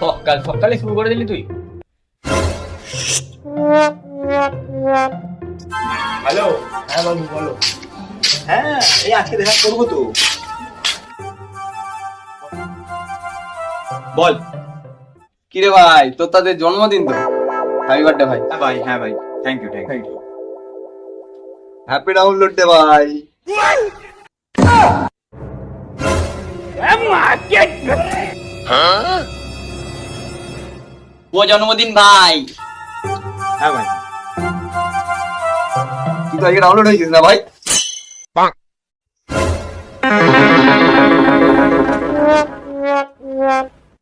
সকাল সকালে শুরু করে দিলি তুই। হ্যালো হ্যাঁ বাবু বলো। হ্যাঁ এই আজকে দেখা করব তো। বল। কিরে ভাই তোর তাদের জন্মদিন তো। হ্যাপি বার্থডে ভাই। হ্যাঁ ভাই হ্যাঁ ভাই। Thank you thank you happy download দে ভাই। ও জন্মদিন ভাই। হ্যাঁ ভাই। তুই তো আজকে ডাউনলোড হয়েছিস না ভাই?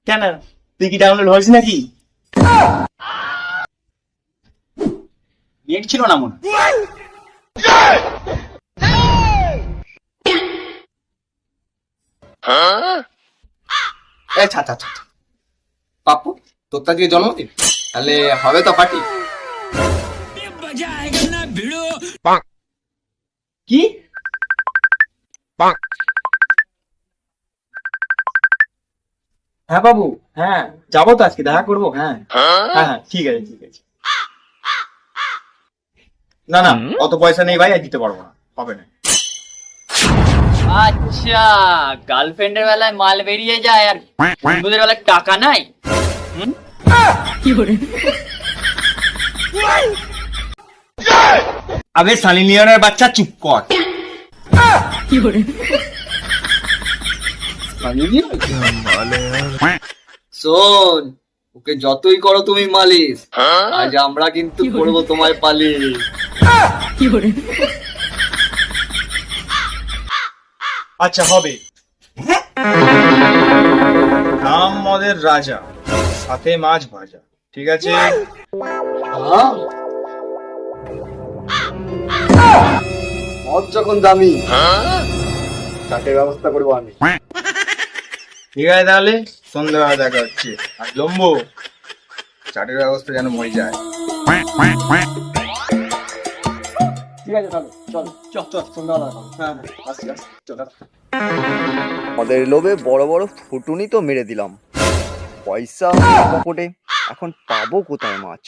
কেন? তুই কি ডাউনলোড হয়েছিস নাকি? নেট ছিল না মনে এই ছা ছা ছা ছা। পাপ্পু তোর তো আজকে জন্মদিন। তাহলে হবে তো পার্টি কি? হ্যাঁ বাবু হ্যাঁ যাব তো আজকে দেখা করব হ্যাঁ। হ্যাঁ হ্যাঁ ঠিক আছে ঠিক আছে। না না অত পয়সা নেই ভাই আর দিতে পারব না। হবে না। আচ্ছা গার্লফ্রেন্ডের বেলায় মাল বেরিয়ে যায় আর বন্ধুদের বেলায় টাকা নাই? আবে সানি লিওনের বাচ্চা চুপ কর। শোন ওকে যতই করো তুমি মালিশ আজ আমরা কিন্তু করব তোমায় পালিশ। আচ্ছা হবে। নাম মদের রাজা সাথে মাছ ভাজা ঠিক আছে? মদ যখন দামি চাটের ব্যবস্থা করব আমি। ঠিক আছে তাহলে? সন্ধ্যাবেলা দেখা হচ্ছে আর লম্বু চাটের ব্যবস্থা যেন মরে যায়। ঠিক আছে তাহলে চল। চল চল। সন্ধ্যাবেলা হ্যাঁ হ্যাঁ আসছি আসছি। চল আমাদের লোভে বড় বড় ফুটুনি তো মেরে দিলাম। পয়সা পকেটে এখন পাবো কোথায় মাছ?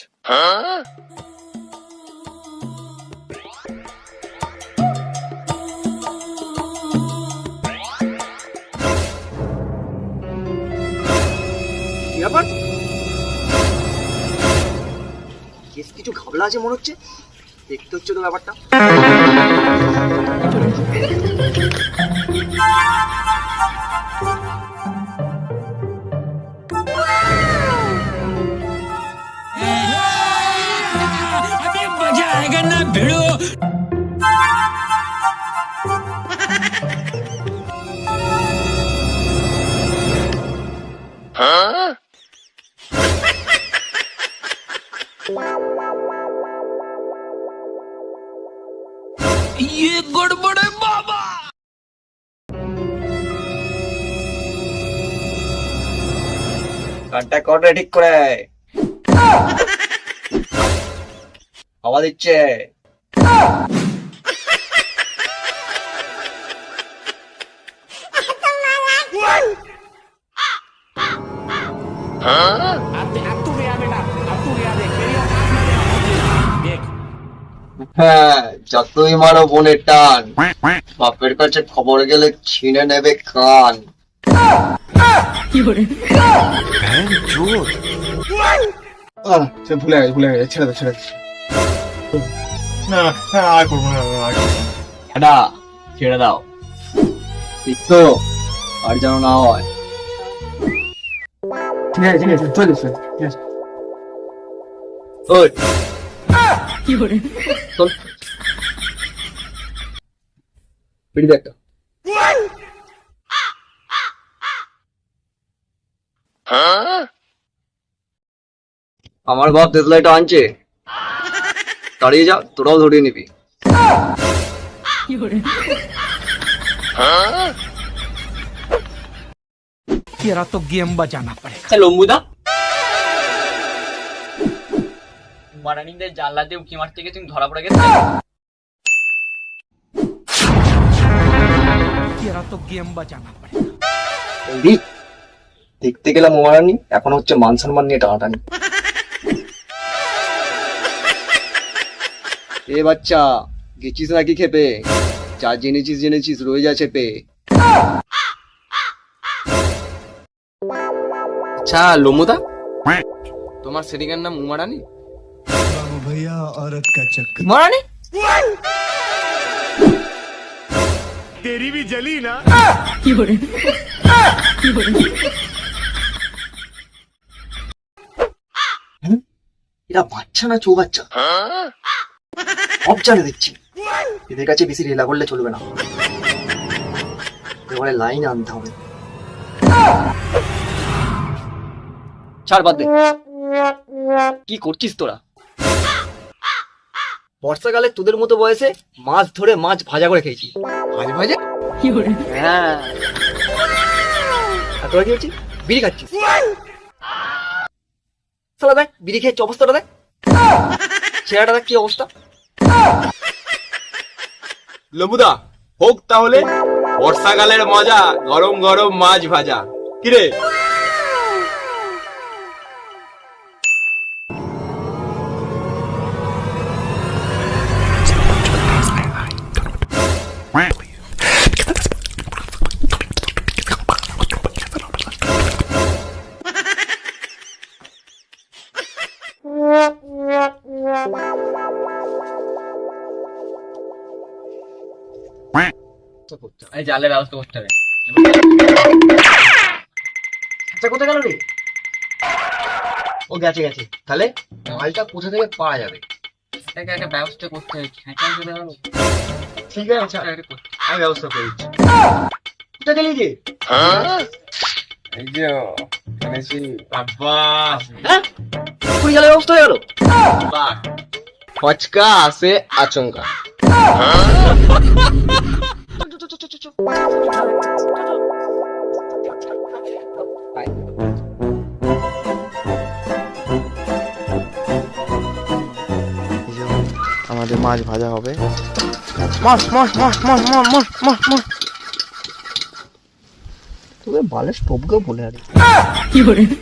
কি ব্যাপার? কেস কিছু ঘাবলা আছে মনে হচ্ছে। দেখতে হচ্ছে তো ব্যাপারটা। গানটা কটা ঠিক করে হাওয়া দিচ্ছে যতই মারো বোনের টান বাপের কাছে খবর গেলে ছিঁড়ে নেবে কান। ভুলে গেছে ভুলে গেছে ছেড়ে দে ছেড়ে দে। না আর করব না ছেড়ে দাও। ঠিক তো আর যেন না হয়। ঠিক আছে ঠিক আছে চলে চলে ঠিক আছে। ওই। চল। পিড়ি দে একটা আমার বাপ দেশলাইটা আনছে দাঁড়িয়ে যা তোরাও ধরিয়ে নিবি तेरा तो गेम बजाना पड़ेगा আচ্ছা লম্বুদা মারানিদের জানলা দিয়ে উকি মারতে গিয়ে তুমি ধরা পড়ে গেছে तो गेम बजाना पड़ेगा বৌদি দেখতে গেলাম ওমারানি এখন হচ্ছে মান সম্মান নিয়ে টানাটানি এ বাচ্চা গেছিস নাকি খেপে যা জেনেছিস জেনেছিস রয়ে যা চেপে আচ্ছা লমুদা তোমার সেরিকার নাম উমারানি মারানি এরা বাচ্চা না চৌ বাচ্চা সব জানে দেখছি। এদের কাছে বেশি রেলা করলে চলবে না। এবারে লাইন আনতে হবে। ছাড় বাদ দে। কি করছিস তোরা? বর্ষাকালে তোদের মতো বয়সে মাছ ধরে মাছ ভাজা করে খেয়েছি। মাঝে মাঝে হ্যাঁ। তোরা কি হচ্ছে বিড়ি খাচ্ছিস? দেখ, বিড়ি অবস্থাটা দেখ। চেহারাটা দেখ কি অবস্থা। লমুদা হোক তাহলে। বর্ষাকালের মজা, গরম গরম মাছ ভাজা। কিরে? এই জালের ব্যবস্থা করতে হবে। আচ্ছা কোথায় গেল রে? ও গেছে গেছে। তাহলে মালটা কোথা থেকে পাওয়া যাবে? এটাকে একটা ব্যবস্থা করতে হবে। ঠিক আছে আমি ব্যবস্থা করে দিচ্ছি। কোথায় গেলি যে এই যে এনেছি আব্বাস হ্যাঁ? কুড়ি গেলে ব্যবস্থা হয়ে গেল? ফচকা আছে আচমকা। আমাদের মাছ ভাজা হবে। মাছ মাছ মাছ মাছ মাছ মাছ মাছ মাছ বালের স্টোভকেও বলে আরে।